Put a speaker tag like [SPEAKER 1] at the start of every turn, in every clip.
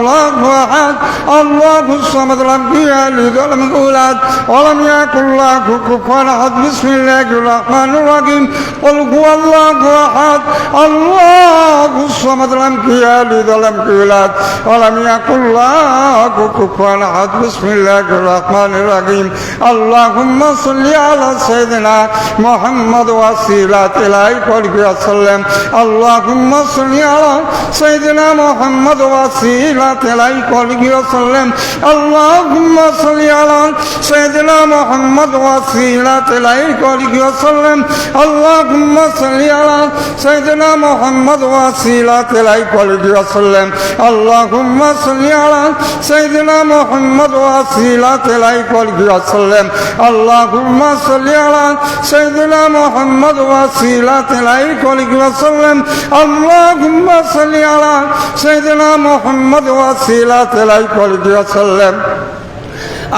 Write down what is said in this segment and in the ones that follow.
[SPEAKER 1] احد الله الصمد لم يلد ولم يولد ولم يكن له كفوا احد بسم الله الرحمن الرحيم قل هو الله احد الله الصمد لم يلد ولم يولد ولم يكن له كفوا احد بسم الله الرحمن الرحيم اللهم صل على سيدنا محمد وسيلة إليك وسلم اللهم صل على سيدنا محمد وسيلة تلائی قولگی وسلم اللہم صلی علی سیدنا محمد وسیلہ تلائی قولگی وسلم اللہم صلی علی سیدنا محمد وسیلہ تلائی قولگی وسلم اللہم صلی علی سیدنا محمد وسیلہ تلائی قولگی وسلم اللہم صلی علی سیدنا محمد وسیلہ تلائی قولگی وسلم اللہم صلی علی سیدنا محمد وسيلة إليك وسلم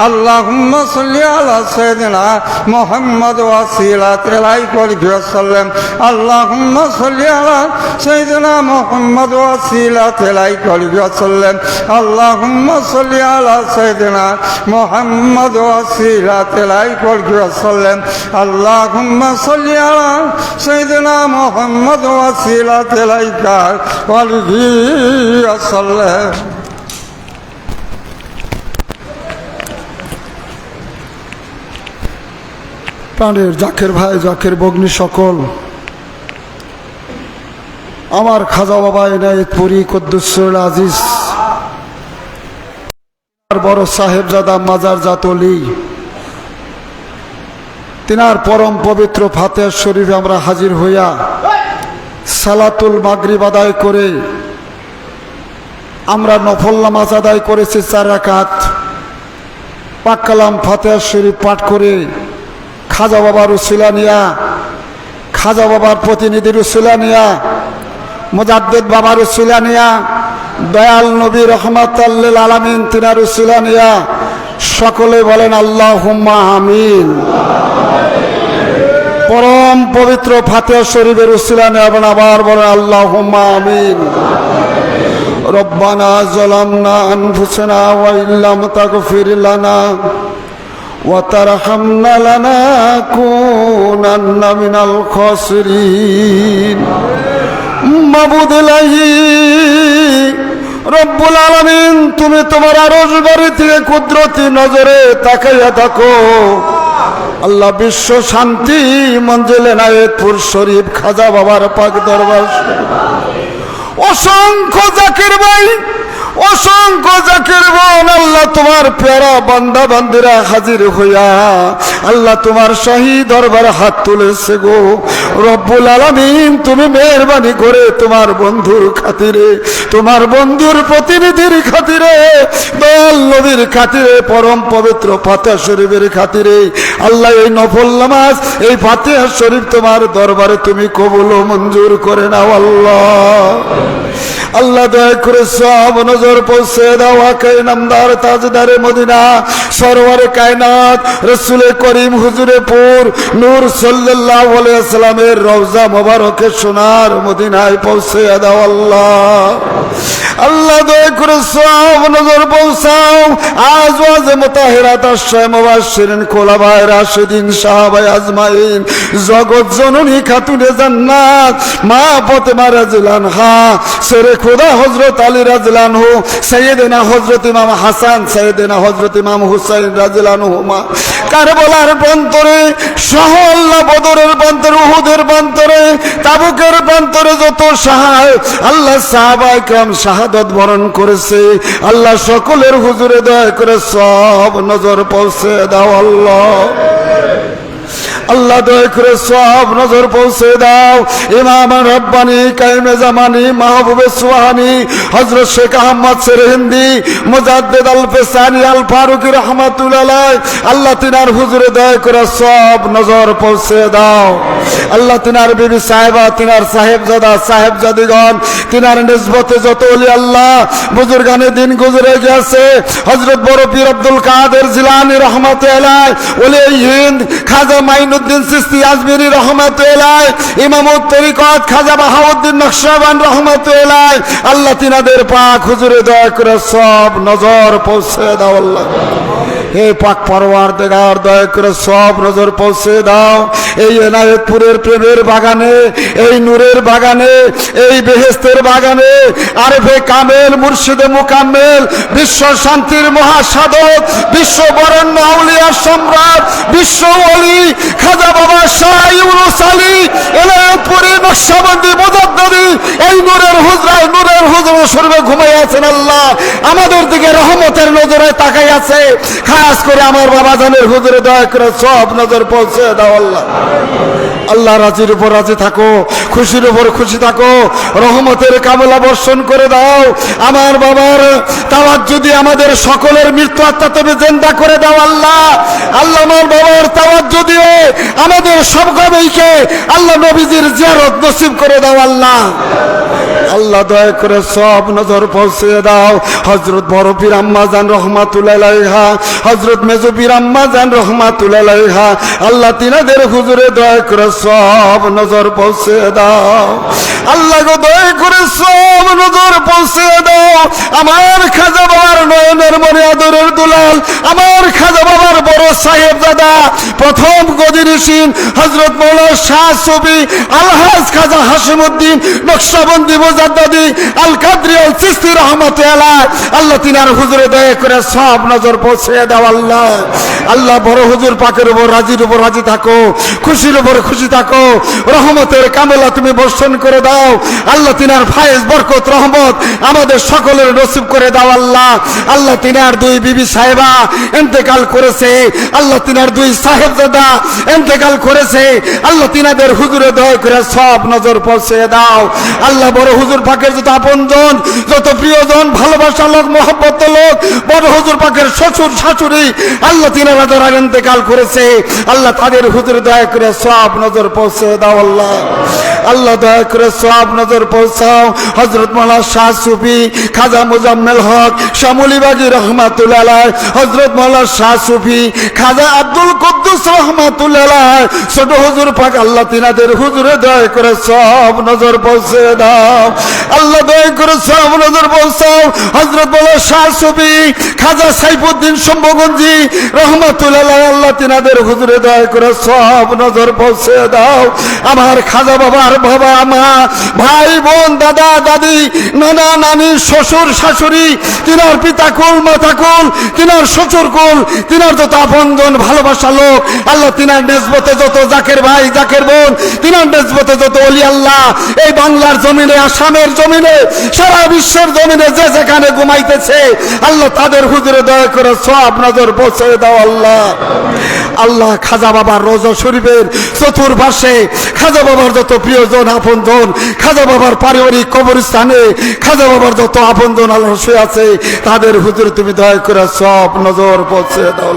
[SPEAKER 1] اللهم صل على سيدنا محمد وسيلة إليك وسلم اللهم صل على سيدنا محمد وسيلة إليك وسلم اللهم صل على سيدنا محمد وسيلة إليك وسلم اللهم صل على سيدنا محمد وسيلة إليك وسلم
[SPEAKER 2] প্রাণের জাকের ভাই, জাকের বগ্নি সকল। আমার খাজা বাবা এনায়েত পুরী কদ্দুসুল আজিজ। বড় সাহেবজাদা মাজার জাতলি তিনার পরম পবিত্র ফাতেহ শরীফে আমরা হাজির হইয়া সালাতুল মাগরিব আদায় করে আমরা নফল নামাজ আদায় করেছি চার রাকাত। পাক্কালাম ফাতেহ শরীফ পাঠ করে খাজা বাবার উসিলা নিয়া, খাজা বাবার প্রতিনিধির উসিলা নিয়া, মুজাদ্দেদ বাবার উসিলা নিয়া, দয়াল নবী রহমত আলমিন তিনার উসিলা নিয়া, সকলে বলেন আল্লাহ হুম্মা আমিন। পরম পবিত্র ফাতে শরীফের উসিলা এবং আবার বলেন আল্লাহ হুম্মা আমিন। রব্বানা জলামনা আনফুসনা ইল্লাম তাগফির লানা। وترحمنا لنكونن من الخاسرين মাবুদ ইলাহি রব্বুল আলামিন তুমি তোমার আরশ বাড়ি থেকে কুদরতি নজরে তাকাইয়া থাকো আল্লাহ বিশ্ব শান্তি মঞ্জিলে নায়েতপুর শরীফ খাজা বাবার পাক দরবার অসংখ্য জাকির ভাই অসংখ্য জাকির বোন, আল্লাহ তোমার পেয়ারা বান্দা বান্দিরা হাজির হইয়া, আল্লাহ তোমার শাহী দরবার হাত তুলেছে গো। রব্বুল আলামিন, তুমি মেহরবানি করে তোমার বন্ধুর খাতিরে, তোমার বন্ধুর প্রতিনিধির খাতিরে, দয়াল নবীর খাতিরে, পরম পবিত্র ফাতেহা শরীফের খাতিরে আল্লাহ, এই নফল নামাজ, এই ফাতেহা শরীফ তোমার দরবারে তুমি কবুল ও মঞ্জুর করে নাও, আল্লাহ। আল্লাহ, দয়া করে সব নজর পৌঁছে দাও, আকাই নামদার, তাজদারে মদিনা, সরওয়ারে কায়নাত রসুলে করিম হুজুরে পুর, নূর সাল্লাল্লাহু আলাইহি সাল্লামের রওজা মোবারকে সোনার মদিনায় পৌঁছে দাও, আল্লাহ। আল্লাহ দয়া করে সব নজর পৌঁছাও। আজ ওয়াজ মোতাহেরাত আশ্রয় মুবাশশিরিন খোলাফায়ে রাশিদিন সাহাবায়ে আজমাইন। জগৎ জননী খাতুনে জান্নাত। মা ফাতেমা রাদিয়াল্লাহু আনহা সেরে খোদা হযরত আলী রাদিয়াল্লাহু আনহু, সাইয়েদেনা হযরত ইমাম হাসান, সাইয়েদেনা হযরত ইমাম হুসাইন রাদিয়াল্লাহু আনহুমা কারবালার প্রান্তরে সহ আল্লাহ বদরের প্রান্তরে, উহুদের প্রান্তরে তাবুকের প্রান্তরে যত সাহায় আল্লাহ সাহাবাই কাম শাহাদত বরণ করেছে। আল্লাহ সকলের হুজুরে দয়া করে সব নজর পৌঁছে দাও আল্লাহ। আল্লাহ দয়া করে সব নজর পৌঁছে দাও। ইমাম রব্বানি, কাইমে জামানি, মাহবুবে সুহানি হজরত শেখ আহমদ সেরহিন্দি মুজাদ্দেদ আল পেসানি আল ফারুকি রহমাতুল্লাহ আল্লাহ তিনার হুজুরে দয়া করে সব নজর পৌঁছে দাও। আল্লাহ তিনার বিবি সাহেবা, তিনার সাহেবজাদা, সাহেবজাদিগণ, তিনার নিসবতে যত অলি আল্লাহ, বুজুর্গানে দিন গুজরে গেছে হজরত বড় পীর আব্দুল কাদের জিলানি রহমত এলাই ওলি হিন্দ খাজা মাইনুদ্দিন সিস্তি আজমিরি রহমত এলাই ইমামুত তরিকত খাজা বাহাউদ্দিন নকশাবান রহমত এলাই আল্লাহ তিনাদের পাক হুজুরে দয়া করে সব নজর পৌঁছে দাও আল্লাহ। হে পাক পরওয়ার দেগার দয়া করে সব নজর পৌঁছে দাও। এই এনায়েতপুরের প্রেমের বাগানে, এই নূরের বাগানে, এই বেহেস্তের বাগানে আরেফে কামেল, মুর্শিদে মুকাম্মেল, বিশ্ব শান্তির মহাসাধক, বিশ্ব বরেণ্য আউলিয়ার সম্রাট, বিশ্ব অলি খাজা বাবা আলী, এনায়েতপুরে নকশাবন্দি মুজাদ্দাদি, এই নূরের হুজরায় নূরের হুজরা শরীরে ঘুমাই আছেন আল্লাহ। আমাদের দিকে রহমতের নজরে তাকাই আছে খাস করে আমার বাবা জানের হুজুরে দয়া করে সব নজর পৌঁছে দাও আল্লাহ। আল্লাহ রাজির উপর রাজি থাকো, খুশির উপর খুশি থাকো, রহমতের কামলা বর্ষণ করে দাও। আমার বাবার তাওয়ার যদি আমাদের সকলের মৃত্যু আত্মা তুমি জেন্দা করে দাও আল্লাহ। আল্লাহ আমার বাবার তাওয়ার যদি আমাদের সব সবকবেইকে আল্লাহ নবীজির জিয়ারত নসিব করে দাও আল্লাহ। আল্লাহ দয়া করে সব নজর পৌঁছে দাও। হজরত বড় পীর আম্মাজান রহমাতুল্লাহা হজরত মেজু পীর আম্মাজান রহমাতুল্লাহা আল্লাহ তিনাদের হুজুরে দয়া করে সব নজর পৌঁছে দাও। আল্লাহ গো, দয়া করে সব নজর পৌঁছে দাও। আমার খাজা বাবার নয়নের মনে আদরের দুলাল, আমার খাজা বাবার বড় সাহেব দাদা প্রথম গদিনিসীন হজরত মৌলা শাহ ছবি আলহাজ খাজা হাসিমুদ্দিন, নকশাবন্দি মোজাদ্দাদি আল কাদরি আল সিস্তি রহমত আল্লাহ আল্লাহ তিনার হুজুরে দয়া করে সব নজর পৌঁছে দাও আল্লাহ। আল্লাহ বড় হুজুর পাকের উপর রাজির উপর রাজি থাকো, খুশির উপর খুশি থাকো। রহমতের কামলা তুমি বর্ষণ করে দাও। আল্লাহ তিনার ফায়েজ বরকত, রহমত আমাদের সকলের নসিব করে দাও আল্লাহ। আল্লাহ তিনার দুই বিবি সাহেবা এন্তেকাল করেছে। আল্লাহ তিনার দুই সাহেবজাদা এন্তেকাল করেছে। আল্লাহ তিনাদের হুজুরে দয়া করে সব নজর পৌঁছে দাও। আল্লাহ বড় হুজুর পাকের যত আপনজন, যত প্রিয়জন ভালোবাসা লোক মহব্বত লোক, বড় হুজুর পাকের শ্বশুর, শাশুড়ি, আল্লাহ তিনারা যারা এন্তেকাল করেছে, আল্লাহ তাদের হুজুরে দয়া করে সব নজর পৌঁছে দাও আল্লাহ। আল্লাহ দয়া করে সব নজর পৌঁছাও। হজরত মালা শাহ সুফি, খাজা মুজাম্মেল হক শ্যামলি বাগি রহমাতুল্লাহ হজরত মালা শাহ সুফি, খাজা আব্দুল কুদ্দুস রহমাতুল্লাহ ছোট হুজুর পাক আল্লাহ তিনাদের হুজুরে দয়া করে সব নজর পৌঁছে দাও। আল্লাহ দয়া করে সব নজর পৌঁছাও। হজরত মালা শাহ সুফি, খাজা সাইফুদ্দিন শম্ভগঞ্জি রহমাতুল্লাহ আল্লাহ তিনাদের হুজুরে দয়া করে সব নজর পৌঁছে দাও। আমার খাজা বাবার বাবা, মা, ভাই, বোন, দাদা, দাদি, নানা, নানি, শ্বশুর, শাশুড়ি, তিনার পিতা কুল, মাতা কুল, তিনার শ্বশুর কুল, তিনার যত আপনজন, ভালোবাসা লোক, আল্লাহ তিনার নেসবতে যত জাকের ভাই, জাকের বোন, তিনার নেসবতে যত অলি আল্লাহ, এই বাংলার জমিনে, আসামের জমিনে, সারা বিশ্বের জমিনে যে যেখানে ঘুমাইতেছে, আল্লাহ তাদের হুজুরে দয়া করে সব নজর পৌঁছে দাও, আল্লাহ। আল্লাহ খাজা বাবার রোজা শরীফের চতুর্পাশে খাজা বাবার যত প্রিয়জন, আপনজন, খাজা বাবার পারিবারিক কবরস্থানে খাজা বাবার যত আপনজন আল্লাহ শুয়ে আছে, তাদের হুজুরে তুমি দয়া করে সব নজর পৌঁছে দাও।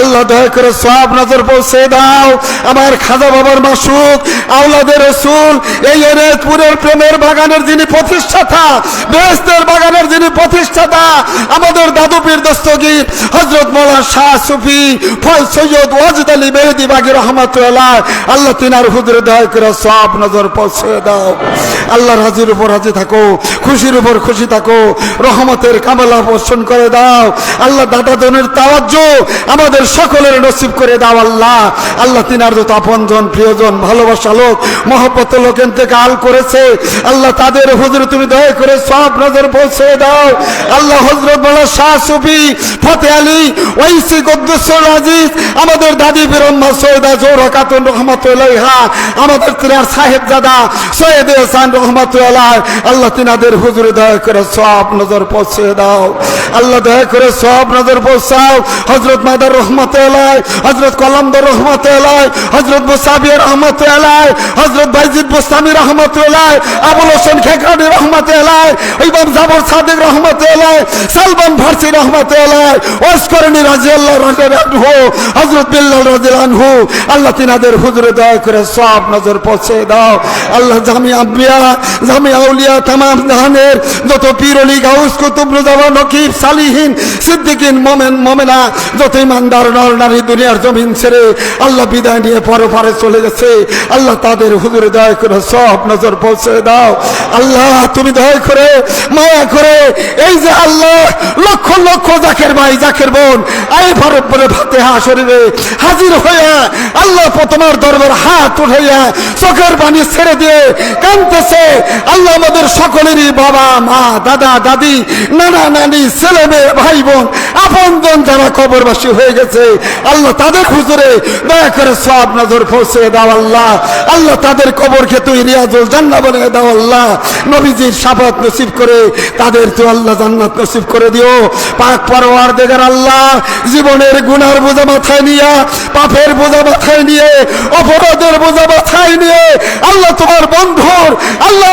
[SPEAKER 2] আল্লাহ দয়া করে সব নজর পৌঁছে দাও। আমার খাজা বাবার মাসুক, আওলাদের রসুল, এই এনায়তপুরের প্রেমের বাগানের যিনি প্রতিষ্ঠাতা বেহেস্তের বাগানের যিনি প্রতিষ্ঠাতা, আমাদের দাদু পীর দস্তগীর হজরত মৌলা শাহ সুফি ফল সৈয়দ ওয়াজিদ আলী মেহেদি বাগি রহমতুল্লাহ আল্লাহ তিনার হুদরে দয়া করে সব নজর পৌঁছে দাও। আল্লাহ রাজির উপর রাজি থাকো, খুশির উপর খুশি থাকো, রহমতের কামলা বর্ষণ করে দাও। আল্লাহ দাদা দনের তাওয়াজ্য আমাদের সকলের নসিব করে দাও আল্লাহ। আল্লাহ তিনার যত আপনজন, প্রিয়জন, ভালোবাসা লোক, মহব্বত লোক ইন্তেকাল করেছে। আল্লাহ তাদের হুজুর তুমি দয়া করে সব নজর পৌঁছে দাও। আল্লাহ হজরত বলা শাহ সুফি, ফতে আলী ওইসি কদ্দুসর আজিজ, আমাদের দাদি বিরম্মা সৈয়দা জৌরা খাতুন রহমতুল্লাহা আমাদের তিনার সাহেব দাদা সৈয়দ হাসান রহমতুল্লাহ। আল্লাহ তিনাদের হুজুরে দয়া করে সব নজর পৌঁছে দাও। আল্লাহ দয়া করে সব নজর পৌঁছাও হজরত মাদার রহমতুল্লাহ হজরত কলমদর রহমতুল্লাহ হজরত মুসাবির রহমতুল্লাহ হজরত বাইজিদ বুস্তামি রহমতুল্লাহ আবুল হোসেন খেকানি রহমতুল্লাহ ইমাম জাবর সাদিক রহমতুল্লাহ সালমান ফার্সি রহমতুল্লাহ ওয়াসকরণী রাজিয়াল্লাহ রাজিয়ানহু হজরত বিল্লাল রাজিয়ানহু আল্লাহ তিনাদের হুজুরে দয়া করে সব নজর পৌঁছে দাও। আল্লাহ জামি আব্বিয়া জামি আউলিয়া, তামাম জাহানের, যত পীর অলি, গাউস কুতুব রুজাবা নকিব সালিহিন, সিদ্দিকিন মোমেন মোমেনা, যত ইমানদার, নর নারী দুনিয়ার জমিন ছেড়ে আল্লাহ বিদায় নিয়ে পরপারে চলে গেছে। আল্লাহ তাদের হুজুরে দয়া করে সব নজর পৌঁছে দাও। আল্লাহ, তুমি দয়া করে মায়া করে এই যে আল্লাহ লক্ষ লক্ষ জাকের ভাই, জাকের বোন আই ভারত বলে ভাতে হা শরীরে হাজির হইয়া আল্লাহ তোমার দরবার হাত উঠাইয়া চোখের পানি ছেড়ে দিয়ে কানতেছে আল্লাহ আমাদের সকলেরই বাবা, মা, দাদা, দাদি, নানা, নানি ছেলে মেয়ে, ভাই বোন, আপনজন যারা কবরবাসী হয়ে গেছে, আল্লাহ তাদের হুজুরে দয়া করে সব নজর পৌঁছে দাও আল্লাহ। আল্লাহ তাদের কবরকে তুই রিয়াজুল জান্না বানিয়ে দাও আল্লাহ। নবীজির সাফাত নসিব করে তাদের তো আল্লাহ জান্নাত নসিব করে দিও। পাক পরওয়ার দেগার আল্লাহ, জীবনের গুনার বোঝা মাথায় নিয়ে, পাপের বোঝা মাথায় নিয়ে, অপরাধের বোঝা মাথায় নিয়ে, আল্লাহ তোমার বন্ধুর, আল্লাহ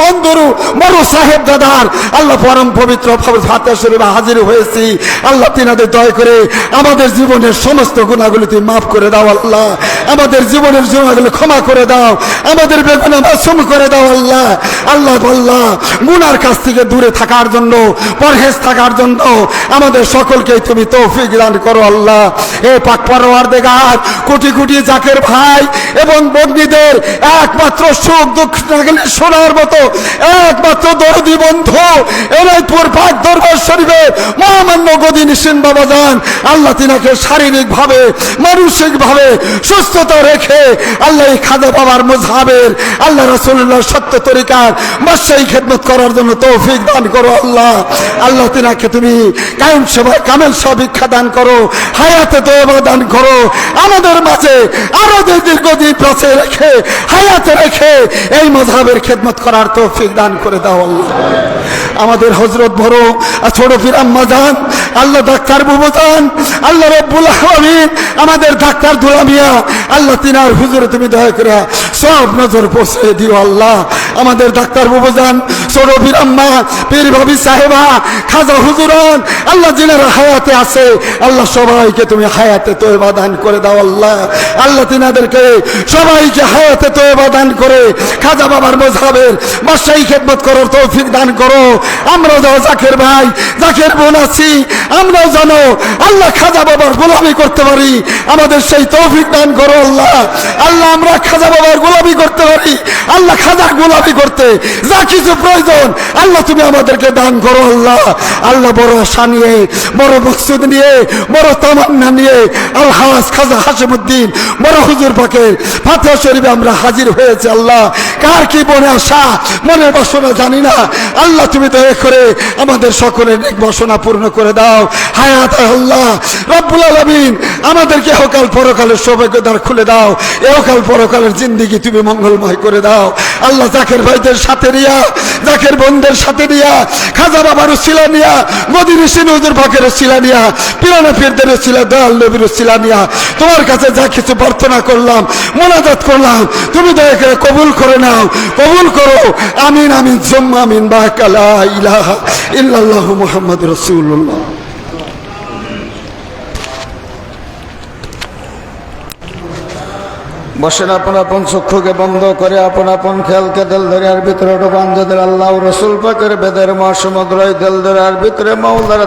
[SPEAKER 2] বন্ধুর বড় সাহেব দাদার, আল্লাহ পরম পবিত্র ফাতে শরীফ হাজির হয়েছি। আল্লাহ তিনাদের দয়া করে আমাদের জীবনের সমস্ত গুণাগুলি তুমি মাফ করে দাও আল্লাহ। আমাদের জীবনের গুণাগুলি ক্ষমা করে দাও। আমাদের বেগুনা মাসুম করে দাও আল্লাহ। আল্লাহ আল্লাহ গুনার কাছ থেকে দূরে থাকার জন্য, পরহেজ থাকার জন্য আমাদের সকলকে তুমি তৌফিক দান করো আল্লাহ। এ পাক পরওয়ার দেগার কোটি কোটি জাকের ভাই এবং বগ্নিদের একমাত্র সুখ দুঃখ লাগলে শোনার মতো, একমাত্র দরদি বন্ধু এলাইপুর পাক দরবার শরীফে মহামান্য গদি নিশিন বাবা যান আল্লাহ তিনাকে শারীরিক ভাবে মানসিক ভাবে সুস্থতা রেখে আল্লাহ খাজা বাবার মুজহাবের আল্লাহ রসুল্লাহ সত্য তরিকার বাসাই খেদমত করার জন্য তৌফিক দান করো আল্লাহ। আল্লাহ তিনাকে তুমি কায়ম সবাই কামেল সব ভিক্ষা দান করো, হায়াতে দোয়া দান করো। আমাদের মাঝে আরও দুই দীর্ঘদিন বাঁচে রেখে, হায়াতে রেখে এই মজহাবের খেদমত করার তৌফিক দান করে দাও আল্লাহ। আমাদের হজরত বড় আর ছোট ফিরাম্মা যান আল্লাহ ডাক্তার বুবু আল্লাহ রব্বুল আলমিন আমাদের ডাক্তার দুলামিয়া, আল্লাহ তিনার হুজুর তুমি দয়া করে সব নজর পৌঁছে দিও আল্লাহ। আমাদের ডাক্তার বুবু যান ছোট ফিরাম্মা পীর ভাবি সাহেবা, খাজা হুজুরন, আল্লাহ যিনারা হায়াতে আছে, আল্লাহ সবাইকে তুমি হায়াতে তৈবা দান করে দাও আল্লাহ। আল্লাহ তিনাদেরকে সবাইকে হায়াতে তৈবা দান করে, খাজা বাবার মজহাবের বাসাই খেদমত করার তৌফিক দান করো। আমরা যাও জাকের ভাই, জাকের বোন আছি, আমরাও জানো আল্লাহ খাজা বাবার গোলামি করতে পারি। আমাদের সেই তৌফিক দান করো আল্লাহ। আল্লাহ আমরা খাজা বাবার গোলামি করতে পারি। আল্লাহ খাজার গোলামি করতে। যা কিছু প্রয়োজন, আল্লাহ তুমি আমাদেরকে দান করো আল্লাহ। আল্লাহ বড় আশা নিয়ে, বড় মকসুদ নিয়ে, বড় তামান্না নিয়ে আলহাজ খাজা হাসিমুদ্দিন, বড় হুজুর পাকের ফাতেহা শরীফে আমরা হাজির হয়েছে আল্লাহ। কার কি মনে আশা, মনের বাসনা জানি না। আল্লাহ তুমি দয়া করে আমাদের সকলের বাসনা পূর্ণ করে দাও। হায়াত আল্লাহ। রব্বুল আলমিন আমাদেরকে এহকাল পরকালের সৌভাগ্যদ্বার খুলে দাও। এহকাল পরকালের জিন্দিগি তুমি মঙ্গলময় করে দাও। আল্লাহ জাকের ভাইদের সাথে নিয়া জাকের বোনদের সাথে নিয়া খাজা বাবার শিলা নিয়া মোদী ঋষি নজর পাকের শিলা নিয়া, পিরানা ফিরদের শিলা, দয়াল নবীর শিলা নিয়া, তোমার কাছে যা কিছু প্রার্থনা করলাম, মোনাজাত করলাম, তুমি দয়া করে কবুল করে নাও, কবুল করো। আমিন আমিন জম্মা আমিন, বাকালা ইলাহা ইল্লাল্লাহু মুহাম্মদ রাসূলুল্লাহ।
[SPEAKER 1] বসেন আপন আপন চক্ষুকে বন্ধ করে, আপন আপন খেলকে দেল আর ভিতরে ডোবান যাদের আল্লাহ রসুল পাকের বেদের মহাসমুদ্রয় দেল আর ভিতরে মৌলারা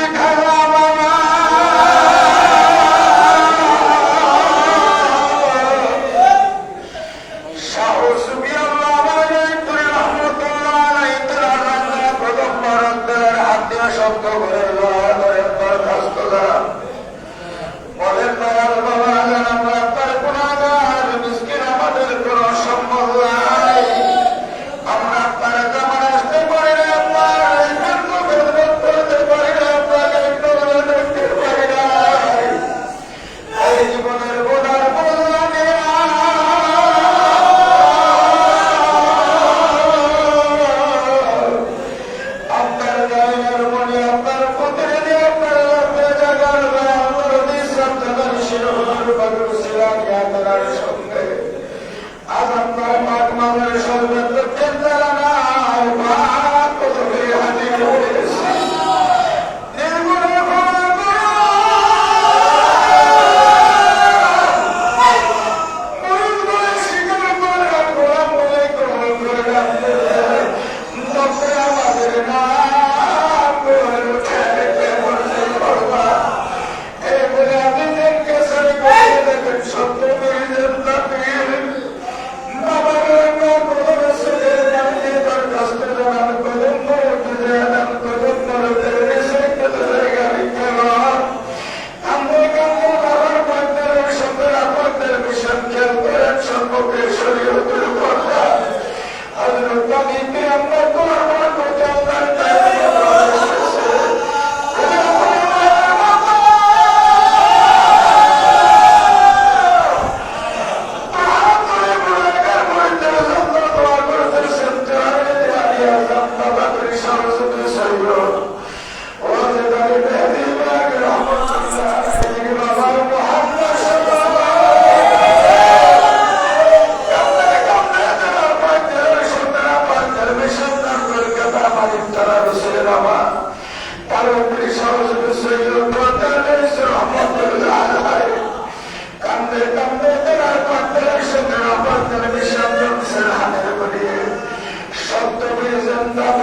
[SPEAKER 3] বীজন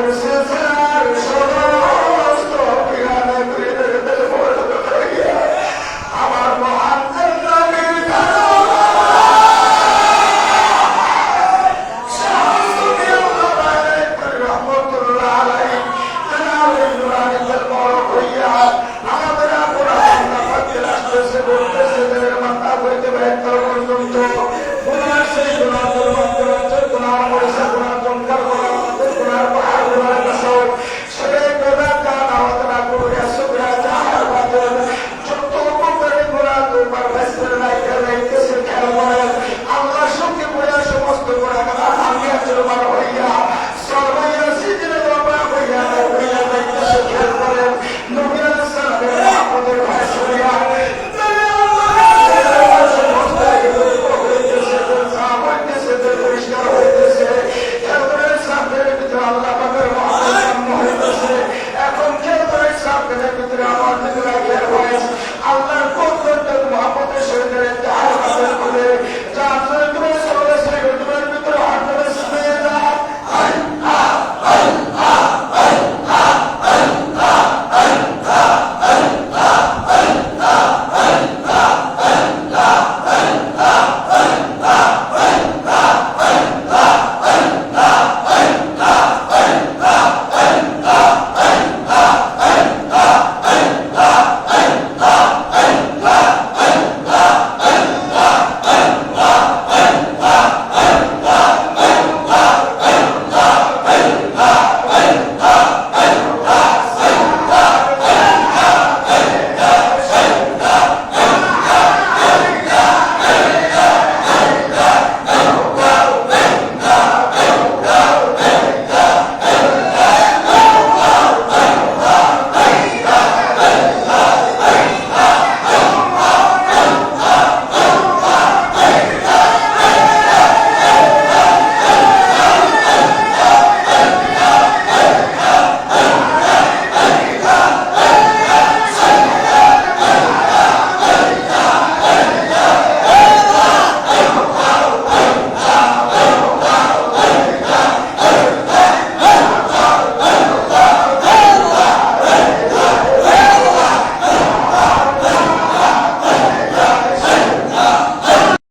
[SPEAKER 1] Water.